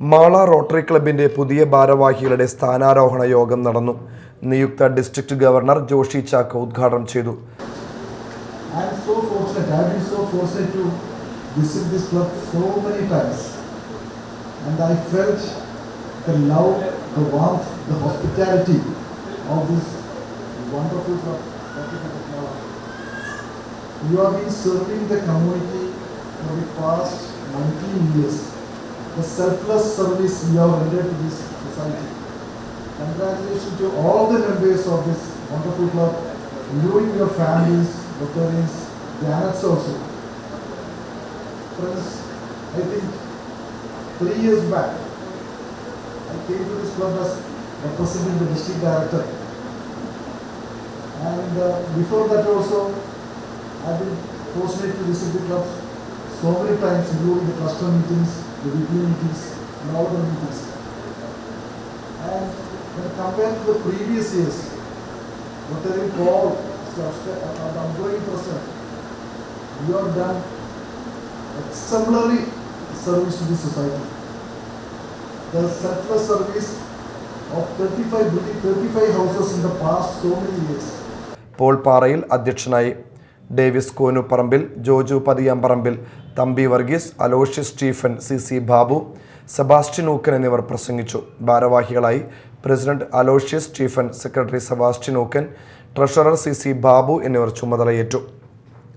Mala rotary ക്ലബിന്റെ പുതിയ ഭാരവാഹികളുടെ സ്ഥാനാരോഹണ യോഗം നടന്നു നിയുക്ത ഡിസ്ട്രിക്ട് ഗവർണർ ജോഷി ചാക്ക ഉദ്ഘാടനം ചെയ്തു. You have been serving the community for the past 19 years. The selfless service you have rendered to this society. Congratulations to all the members of this wonderful club, including your families, veterans, Janets also. Friends, I think three years back, I came to this club as representing the district director. And uh, before that also, I've been fortunate to visit the club so many times, including the cluster meetings, the weekly meetings, and all the meetings. And when compared to the previous years, whatever you call an ongoing person, you have done exemplary service to the society. The selfless service of 35, building 35 houses in the past so many years. Paul പാറയിൽ അധ്യക്ഷനായി Davis Konuparambil Joju Pathiyamparambil Thampi Varghese Aloysius Stephen C C Babu Sebastian Ookkan എന്നിവർ പ്രസംഗിച്ചു. ഭാരവാഹികളായി president Aloysius Stephen secretary Sebastian Ookkan treasurer C C Babu എന്നിവർ ചുമതലയേറ്റു.